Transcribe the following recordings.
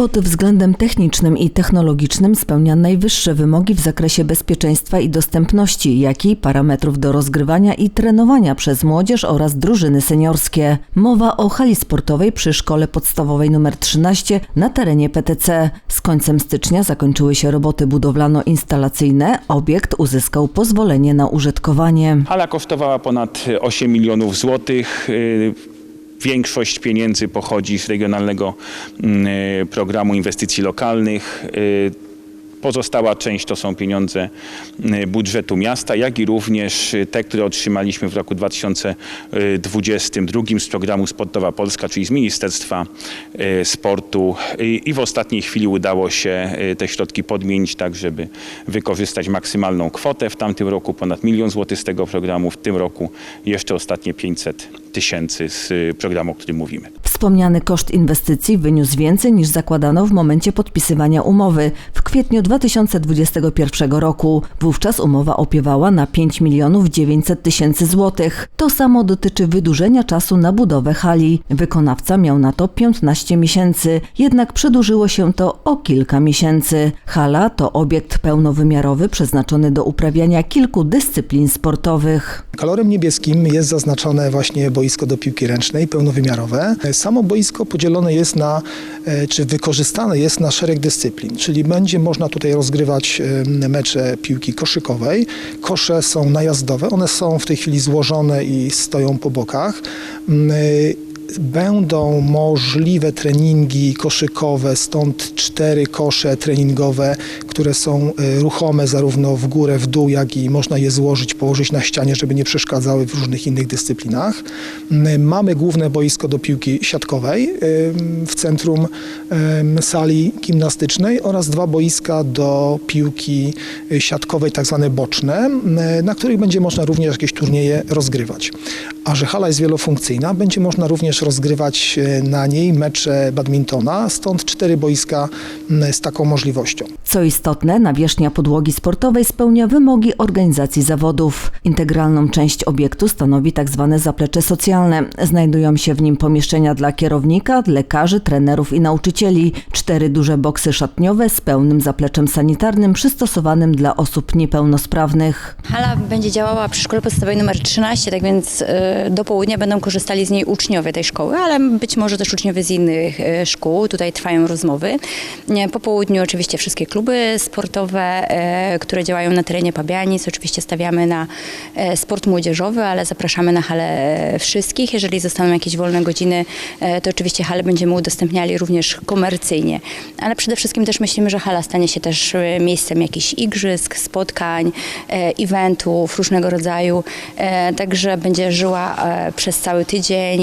Pod względem technicznym i technologicznym spełnia najwyższe wymogi w zakresie bezpieczeństwa i dostępności, jak i parametrów do rozgrywania i trenowania przez młodzież oraz drużyny seniorskie. Mowa o hali sportowej przy szkole podstawowej nr 13 na terenie PTC. Z końcem stycznia zakończyły się roboty budowlano-instalacyjne. Obiekt uzyskał pozwolenie na użytkowanie. Hala kosztowała ponad 8 milionów złotych. Y, Większość pieniędzy pochodzi z regionalnego mm, y, programu inwestycji lokalnych. Pozostała część to są pieniądze y, budżetu miasta, jak i również y, te, które otrzymaliśmy w roku 2022 z programu Sportowa Polska, czyli z Ministerstwa y, Sportu. I w ostatniej chwili udało się te środki podmienić tak, żeby wykorzystać maksymalną kwotę. W tamtym roku ponad milion złotych z tego programu, w tym roku jeszcze ostatnie 500 tysięcy z programu, o którym mówimy. Wspomniany koszt inwestycji wyniósł więcej niż zakładano w momencie podpisywania umowy w kwietniu 2021 roku. Wówczas umowa opiewała na 5 milionów 900 tysięcy złotych. To samo dotyczy wydłużenia czasu na budowę hali. Wykonawca miał na to 15 miesięcy, jednak przedłużyło się to o kilka miesięcy. Hala to obiekt pełnowymiarowy przeznaczony do uprawiania kilku dyscyplin sportowych. Kolorem niebieskim jest zaznaczone właśnie boisko do piłki ręcznej, pełnowymiarowe. Samo boisko podzielone jest na, e, czy wykorzystane jest na szereg dyscyplin, czyli będzie można tutaj rozgrywać mecze piłki koszykowej. Kosze są najazdowe, one są w tej chwili złożone i stoją po bokach. Mm, e, Będą możliwe treningi koszykowe, stąd cztery kosze treningowe, które są e, ruchome zarówno w górę, w dół, jak i można je złożyć, położyć na ścianie, żeby nie przeszkadzały w różnych innych dyscyplinach. Mamy główne boisko do piłki siatkowej ym, w centrum sali gimnastycznej oraz dwa boiska do piłki y, siatkowej, tak zwane boczne, na których będzie można również jakieś turnieje rozgrywać. A że hala jest wielofunkcyjna, będzie można również rozgrywać na niej mecze badmintona, stąd cztery boiska z taką możliwością. Co istotne, nawierzchnia podłogi sportowej spełnia wymogi organizacji zawodów. Integralną część obiektu stanowi tzw. zaplecze socjalne. Znajdują się w nim pomieszczenia dla kierownika, lekarzy, trenerów i nauczycieli. Cztery duże boksy szatniowe z pełnym zapleczem sanitarnym przystosowanym dla osób niepełnosprawnych. Hala będzie działała przy szkole podstawowej numer 13, tak więc e, do południa będą korzystali z niej uczniowie tej szkoły, ale być może też uczniowie z innych e, szkół. Tutaj trwają rozmowy. Po południu oczywiście wszystkie kluby sportowe, e, które działają na terenie Pabianic. Oczywiście stawiamy na e, sport młodzieżowy, ale zapraszamy na halę e, wszystkich. Jeżeli zostaną jakieś wolne godziny, to oczywiście halę będziemy udostępniali również komercyjnie. Ale przede wszystkim też myślimy, że hala stanie się też miejscem jakichś igrzysk, spotkań, eventów różnego rodzaju. Także będzie żyła przez cały tydzień,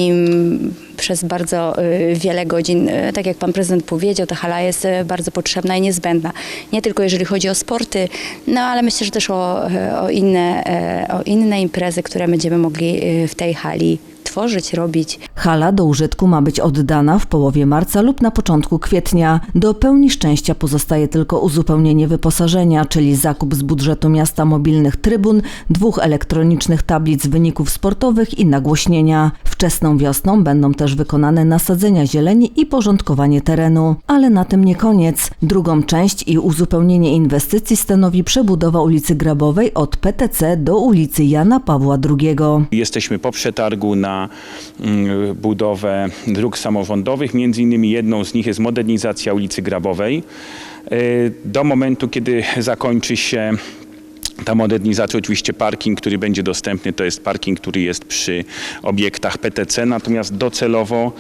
przez bardzo wiele godzin. Tak jak pan prezydent powiedział, ta hala jest bardzo potrzebna i niezbędna. Nie tylko jeżeli chodzi o sporty, no ale myślę, że też o, e, o, inne, e, o inne imprezy, które będziemy mogli e, w tej hali tworzyć, robić. Hala do użytku ma być oddana w połowie marca lub na początku kwietnia. Do pełni szczęścia pozostaje tylko uzupełnienie wyposażenia, czyli zakup z budżetu miasta mobilnych trybun, dwóch elektronicznych tablic wyników sportowych i nagłośnienia. Wczesną wiosną będą też wykonane nasadzenia zieleni i porządkowanie terenu. Ale na tym nie koniec. Drugą część i uzupełnienie inwestycji stanowi przebudowa ulicy Grabowej od PTC do ulicy Jana Pawła II. Jesteśmy po przetargu na mm, budowę dróg samorządowych. Między innymi jedną z nich jest modernizacja ulicy Grabowej. Y, Do momentu, kiedy zakończy się ta modernizacja, oczywiście parking, który będzie dostępny, to jest parking, który jest przy obiektach PTC, natomiast docelowo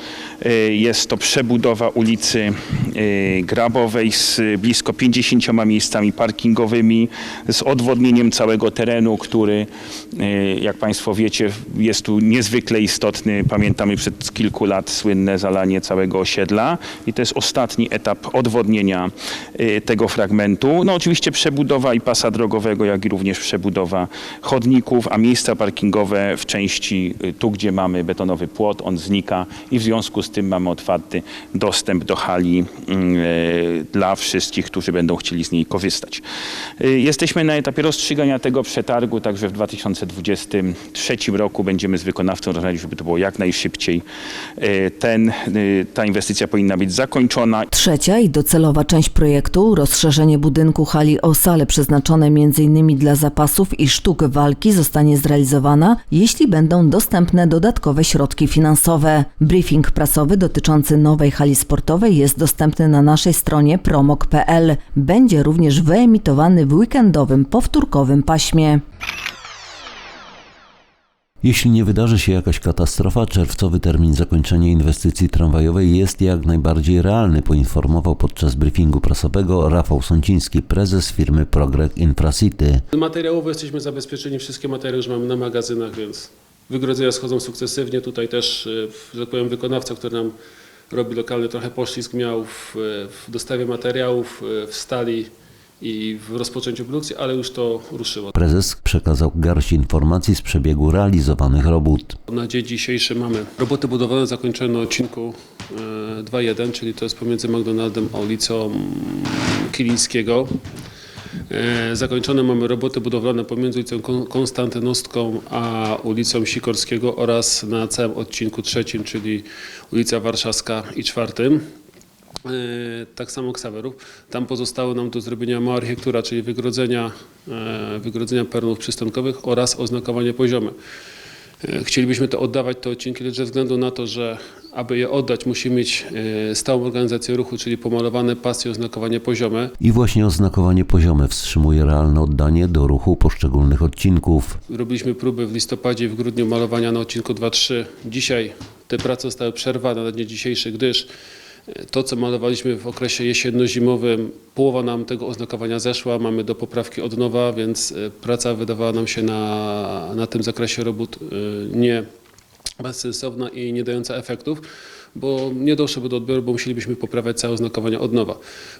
y, jest to przebudowa ulicy y, Grabowej z blisko 50 miejscami parkingowymi, z odwodnieniem całego terenu, który, y, jak Państwo wiecie, jest tu niezwykle istotny. Pamiętamy przed kilku lat słynne zalanie całego osiedla i to jest ostatni etap odwodnienia tego fragmentu. No oczywiście przebudowa i pasa drogowego, jak również przebudowa chodników, a miejsca parkingowe w części y, tu, gdzie mamy betonowy płot, on znika i w związku z tym mamy otwarty dostęp do hali mm, y, dla wszystkich, którzy będą chcieli z niej korzystać. Y, Jesteśmy na etapie rozstrzygania tego przetargu, także w 2023 roku będziemy z wykonawcą rozmawiać, żeby to było jak najszybciej. Ten, ta inwestycja powinna być zakończona. Trzecia i docelowa część projektu, rozszerzenie budynku hali o sale przeznaczone m.in. dla zapasów i sztuk walki zostanie zrealizowana, jeśli będą dostępne dodatkowe środki finansowe. Briefing prasowy dotyczący nowej hali sportowej jest dostępny na naszej stronie promok.pl. Będzie również wyemitowany w weekendowym, powtórkowym paśmie. Jeśli nie wydarzy się jakaś katastrofa, czerwcowy termin zakończenia inwestycji tramwajowej jest jak najbardziej realny, poinformował podczas briefingu prasowego Rafał Sąciński, prezes firmy Progreg Infracity. Materiałowo jesteśmy zabezpieczeni, wszystkie materiały już mamy na magazynach, więc wygrodzenia schodzą sukcesywnie. Tutaj też, e, że tak powiem, wykonawca, który nam robi lokalny trochę poślizg miał w, w dostawie materiałów, e, w stali i w rozpoczęciu produkcji, ale już to ruszyło. Prezes przekazał garść informacji z przebiegu realizowanych robót. Na dzień dzisiejszy mamy roboty budowlane zakończone na odcinku e, 2.1, czyli to jest pomiędzy McDonaldem a ulicą Kilińskiego. E, Zakończone mamy roboty budowlane pomiędzy ulicą Kon- Konstantynowską a ulicą Sikorskiego oraz na całym odcinku trzecim, czyli ulica Warszawska i czwartym. E, Tak samo Ksawerów. Tam pozostało nam do zrobienia mała architektura, czyli wygrodzenia, e, wygrodzenia peronów przystankowych oraz oznakowanie poziome. Chcielibyśmy to oddawać, te odcinki, lecz ze względu na to, że aby je oddać, musimy mieć e, stałą organizację ruchu, czyli pomalowane pasy oznakowanie poziome. I właśnie oznakowanie poziome wstrzymuje realne oddanie do ruchu poszczególnych odcinków. Robiliśmy próby w listopadzie i w grudniu malowania na odcinku 2-3. Dzisiaj te prace zostały przerwane na dzień dzisiejszy, gdyż to, co malowaliśmy w okresie jesienno-zimowym, połowa nam tego oznakowania zeszła, mamy do poprawki od nowa, więc e, praca wydawała nam się na, na tym zakresie robót e, nie bezsensowna i nie dająca efektów, bo nie doszłoby do odbioru, bo musielibyśmy poprawiać całe oznakowania od nowa.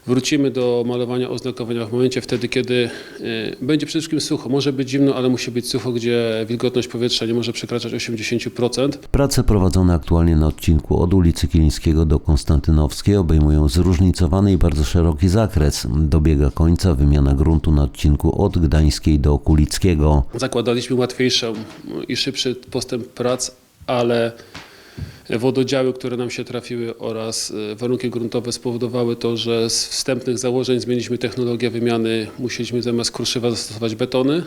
Wrócimy do malowania oznakowania w momencie wtedy, kiedy y, będzie przede wszystkim sucho. Może być zimno, ale musi być sucho, gdzie wilgotność powietrza nie może przekraczać 80%. Prace prowadzone aktualnie na odcinku od ulicy Kilińskiego do Konstantynowskiej obejmują zróżnicowany i bardzo szeroki zakres. Dobiega końca wymiana gruntu na odcinku od Gdańskiej do Okulickiego. Zakładaliśmy łatwiejszy i szybszy postęp prac, ale wododziały, które nam się trafiły oraz e, warunki gruntowe spowodowały to, że z wstępnych założeń zmieniliśmy technologię wymiany. Musieliśmy zamiast kruszywa zastosować betony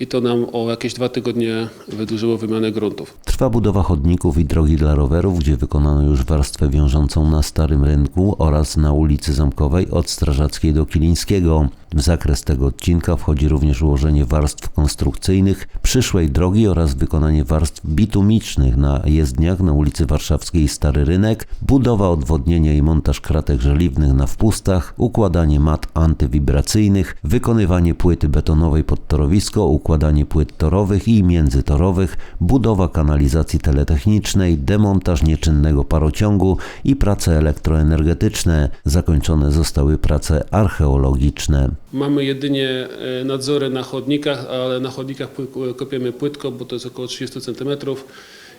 i to nam o jakieś dwa tygodnie wydłużyło wymianę gruntów. Trwa budowa chodników i drogi dla rowerów, gdzie wykonano już warstwę wiążącą na Starym Rynku oraz na ulicy Zamkowej od Strażackiej do Kilińskiego. W zakres tego odcinka wchodzi również ułożenie warstw konstrukcyjnych przyszłej drogi oraz wykonanie warstw bitumicznych na jezdniach na ulicy Warszawskiej Stary Rynek, budowa odwodnienia i montaż kratek żeliwnych na wpustach, układanie mat antywibracyjnych, wykonywanie płyty betonowej pod torowisko, układanie płyt torowych i międzytorowych, budowa kanalizacji teletechnicznej, demontaż nieczynnego parociągu i prace elektroenergetyczne. Zakończone zostały prace archeologiczne. Mamy jedynie e, nadzory na chodnikach, ale na chodnikach pły- kopiemy płytko, bo to jest około 30 cm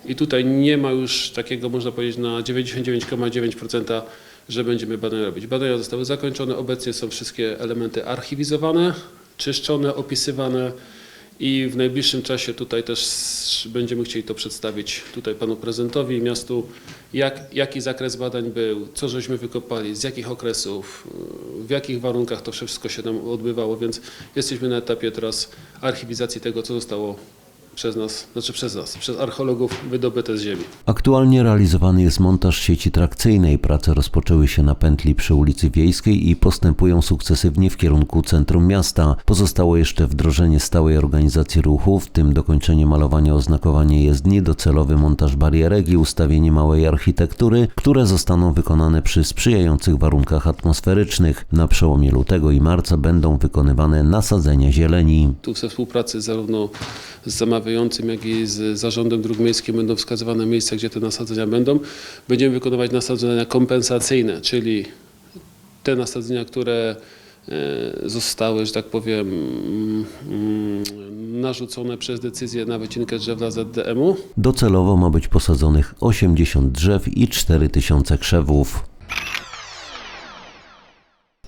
i tutaj nie ma już takiego, można powiedzieć, na 99,9%, że będziemy badania robić. Badania zostały zakończone, obecnie są wszystkie elementy archiwizowane, czyszczone, opisywane i w najbliższym czasie tutaj też będziemy chcieli to przedstawić tutaj panu prezydentowi i miastu, jak, jaki zakres badań był, co żeśmy wykopali, z jakich okresów, w jakich warunkach to wszystko się tam odbywało, więc jesteśmy na etapie teraz archiwizacji tego, co zostało przez nas, znaczy przez nas, przez archeologów wydobyte z ziemi. Aktualnie realizowany jest montaż sieci trakcyjnej. Prace rozpoczęły się na pętli przy ulicy Wiejskiej i postępują sukcesywnie w kierunku centrum miasta. Pozostało jeszcze wdrożenie stałej organizacji ruchu, w tym dokończenie malowania oznakowania jezdni, docelowy montaż barierek i ustawienie małej architektury, które zostaną wykonane przy sprzyjających warunkach atmosferycznych. Na przełomie lutego i marca będą wykonywane nasadzenia zieleni. Tu we współpracy zarówno z zamawiającym, jak i z zarządem dróg miejskich będą wskazywane miejsca, gdzie te nasadzenia będą. Będziemy wykonywać nasadzenia kompensacyjne, czyli te nasadzenia, które e, zostały, że tak powiem, mm, narzucone przez decyzję na wycinkę drzew dla ZDM-u. Docelowo ma być posadzonych 80 drzew i 4000 krzewów.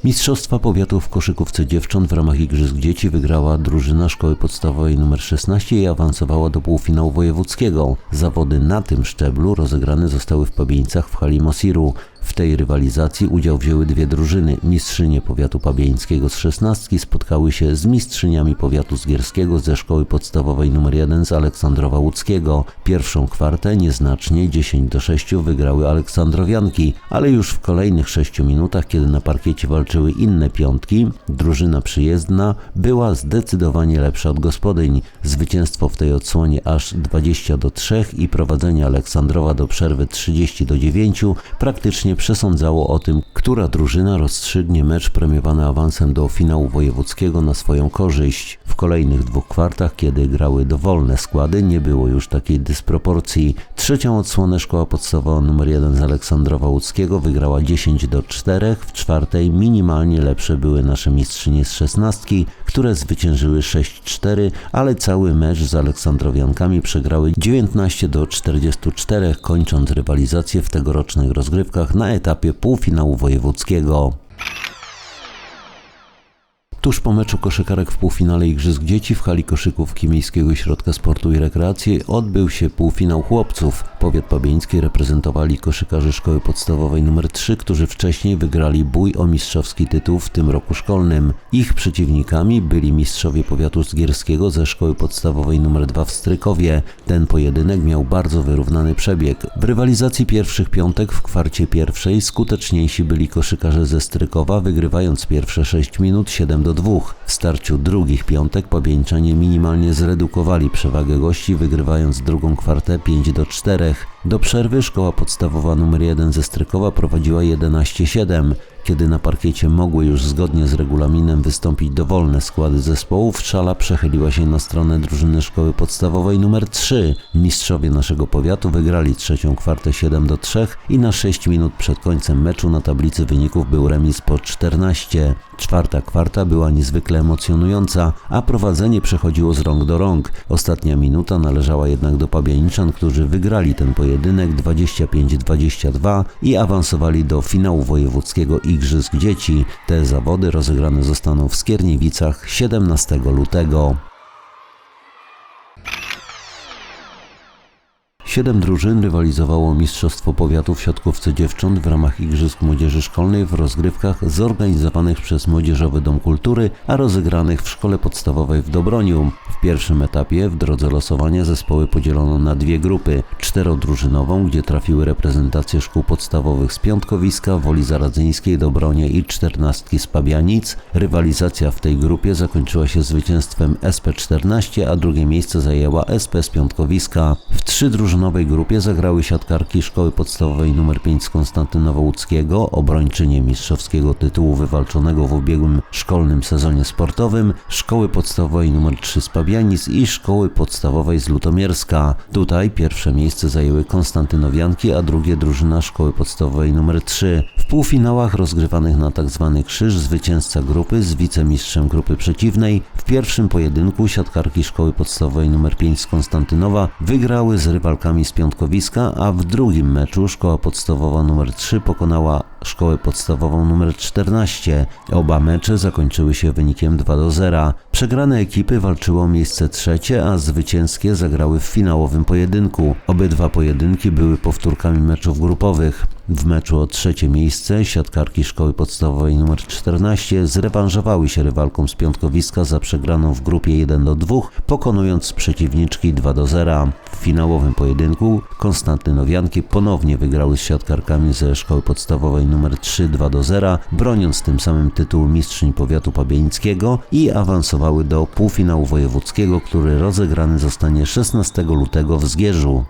Mistrzostwa Powiatu w koszykówce dziewcząt w ramach Igrzysk Dzieci wygrała drużyna Szkoły Podstawowej nr 16 i awansowała do półfinału wojewódzkiego. Zawody na tym szczeblu rozegrane zostały w Pabieńcach w hali Mosiru. W tej rywalizacji udział wzięły dwie drużyny. Mistrzynie Powiatu Pabieńskiego z 16 spotkały się z mistrzyniami Powiatu Zgierskiego ze Szkoły Podstawowej nr 1 z Aleksandrowa Łódzkiego. Pierwszą kwartę nieznacznie 10 do 6 wygrały Aleksandrowianki, ale już w kolejnych 6 minutach, kiedy na parkiecie walczyły inne piątki, drużyna przyjezdna była zdecydowanie lepsza od gospodyń. Zwycięstwo w tej odsłonie aż 20 do 3 i prowadzenie Aleksandrowa do przerwy 30 do 9 praktycznie przesądzało o tym, która drużyna rozstrzygnie mecz premiowany awansem do finału wojewódzkiego na swoją korzyść. W kolejnych dwóch kwartach, kiedy grały dowolne składy, nie było już takiej dysproporcji. Trzecią odsłonę szkoła podstawowa nr 1 z Aleksandrowa Łódzkiego wygrała 10 do 4, w czwartej minimalnie lepsze były nasze mistrzynie z 16, które zwyciężyły 6-4, ale cały mecz z Aleksandrowiankami przegrały 19 do 44, kończąc rywalizację w tegorocznych rozgrywkach na etapie półfinału wojewódzkiego. Tuż po meczu koszykarek w półfinale Igrzysk Dzieci w hali koszykówki Miejskiego Ośrodka Sportu i Rekreacji odbył się półfinał chłopców. Powiat pabieński reprezentowali koszykarze szkoły podstawowej nr 3, którzy wcześniej wygrali bój o mistrzowski tytuł w tym roku szkolnym. Ich przeciwnikami byli mistrzowie powiatu zgierskiego ze szkoły podstawowej nr 2 w Strykowie. Ten pojedynek miał bardzo wyrównany przebieg. W rywalizacji pierwszych piątek w kwarcie pierwszej skuteczniejsi byli koszykarze ze Strykowa, wygrywając pierwsze 6 minut 7 do 2. W starciu drugich piątek pobieńczanie minimalnie zredukowali przewagę gości, wygrywając drugą kwartę 5 do 4. Do przerwy szkoła podstawowa nr 1 ze Strykowa prowadziła 11-7. Kiedy na parkiecie mogły już zgodnie z regulaminem wystąpić dowolne składy zespołów, szala przechyliła się na stronę drużyny szkoły podstawowej nr 3. Mistrzowie naszego powiatu wygrali trzecią kwartę 7 do 3 i na 6 minut przed końcem meczu na tablicy wyników był remis po 14. Czwarta kwarta była niezwykle emocjonująca, a prowadzenie przechodziło z rąk do rąk. Ostatnia minuta należała jednak do Pabianiczan, którzy wygrali ten pojedynek 25-22 i awansowali do finału wojewódzkiego Igrzysk Dzieci. Te zawody rozegrane zostaną w Skierniewicach 17 lutego. Siedem drużyn rywalizowało Mistrzostwo Powiatu w siatkówce dziewcząt w ramach Igrzysk Młodzieży Szkolnej w rozgrywkach zorganizowanych przez Młodzieżowy Dom Kultury, a rozegranych w Szkole Podstawowej w Dobroniu. W pierwszym etapie w drodze losowania zespoły podzielono na dwie grupy. Czterodrużynową, gdzie trafiły reprezentacje szkół podstawowych z Piątkowiska, Woli Zaradzyńskiej, Dobronie i czternastki z Pabianic. Rywalizacja w tej grupie zakończyła się zwycięstwem SP14, a drugie miejsce zajęła SP z Piątkowiska. W trzy drużynowej grupie zagrały siatkarki Szkoły Podstawowej nr 5 z Konstantynowa Łódzkiego, obrończynie mistrzowskiego tytułu wywalczonego w ubiegłym szkolnym sezonie sportowym, Szkoły Podstawowej nr 3 z Pabianic i Szkoły Podstawowej z Lutomierska. Tutaj pierwsze miejsce zajęły Konstantynowianki, a drugie drużyna Szkoły Podstawowej nr 3. W półfinałach rozgrywanych na tzw. krzyż zwycięzca grupy z wicemistrzem grupy przeciwnej. W pierwszym pojedynku siatkarki Szkoły Podstawowej nr 5 z Konstantynowa wygrały z rywalkami z Piątkowiska, a w drugim meczu Szkoła Podstawowa nr 3 pokonała Szkołę Podstawową nr 14. Oba mecze zakończyły się wynikiem 2 do 0. Przegrane ekipy walczyły o miejsce trzecie, a zwycięskie zagrały w finałowym pojedynku. Obydwa pojedynki były powtórkami meczów grupowych. W meczu o trzecie miejsce siatkarki Szkoły Podstawowej nr 14 zrewanżowały się rywalkom z Piątkowiska za przegraną w grupie 1 do 2, pokonując przeciwniczki 2 do 0. W finałowym pojedynku Konstantynowianki ponownie wygrały z siatkarkami ze Szkoły Podstawowej nr 3 2 do 0, broniąc tym samym tytułu mistrzyń powiatu pabieńskiego i awansowały do półfinału wojewódzkiego, który rozegrany zostanie 16 lutego w Zgierzu.